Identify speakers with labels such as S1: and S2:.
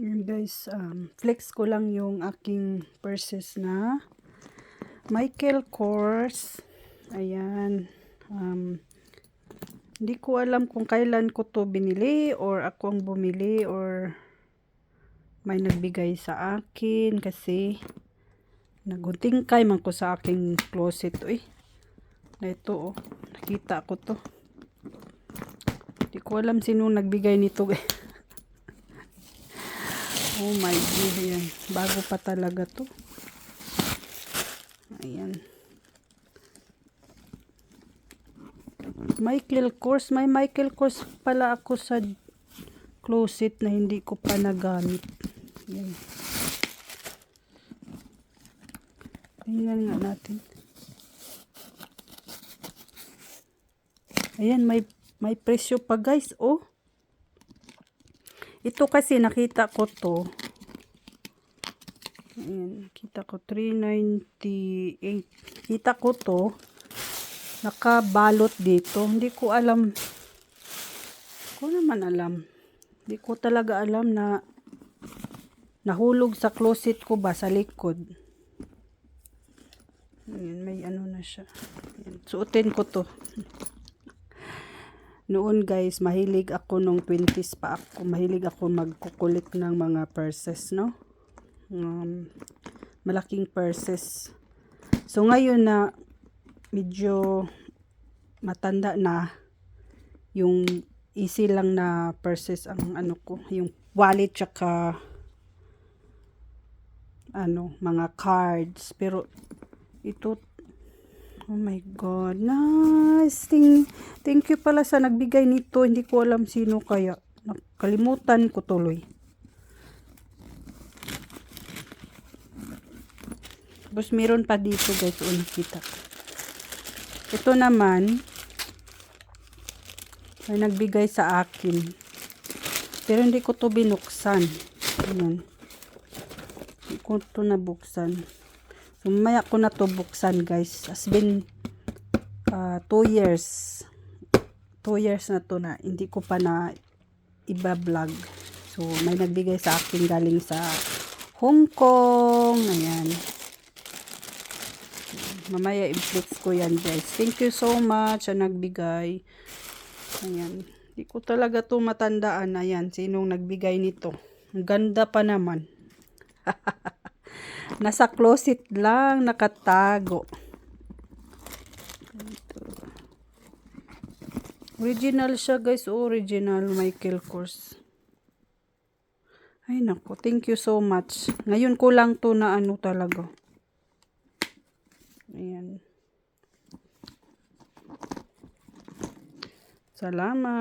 S1: Yun guys, um, flex ko lang yung aking purses na Michael Kors. Ayan. Um, hindi ko alam kung kailan ko to binili or ako ang bumili or may nagbigay sa akin kasi naguntingkay man ko sa aking closet. Uy, na ito oh. Nakita ko to. Hindi ko alam sino nagbigay nito guys. Oh my God, yan. Bago pa talaga to. Ayan. Michael Kors. May Michael Kors pala ako sa closet na hindi ko pa nagamit. Ayan. Tingnan nga natin. Ayan, may may presyo pa guys. Oh. Ito kasi nakita ko to. Ayan, kita ko 398. Kita ko to. Nakabalot dito. Hindi ko alam. Ko naman alam. Hindi ko talaga alam na nahulog sa closet ko ba sa likod. Ayan, may ano na siya. Ayan, suotin ko to. Noon guys, mahilig ako nung 20s pa ako. Mahilig ako magkukulit ng mga purses, no? Um, malaking purses. So ngayon na medyo matanda na yung easy lang na purses ang ano ko, yung wallet tsaka ano, mga cards. Pero ito Oh my God. Nice. Thank, thank you pala sa nagbigay nito. Hindi ko alam sino kaya. Nakalimutan ko tuloy. Tapos meron pa dito guys. O nakita. Ito naman. May nagbigay sa akin. Pero hindi ko to binuksan. Ayan. Hindi ko to nabuksan. So, ko na to buksan guys. Has been 2 uh, years. 2 years na to na hindi ko pa na iba-vlog. So, may nagbigay sa akin galing sa Hong Kong. Ayan. Mamaya i-flex ko yan guys. Thank you so much sa nagbigay. Ayan. Hindi ko talaga to matandaan. Ayan. Sinong nagbigay nito. Ang ganda pa naman. Nasa closet lang nakatago. Original siya guys. Original Michael Kors. Ay nako. Thank you so much. Ngayon ko lang to na ano talaga. Ayan. Salamat.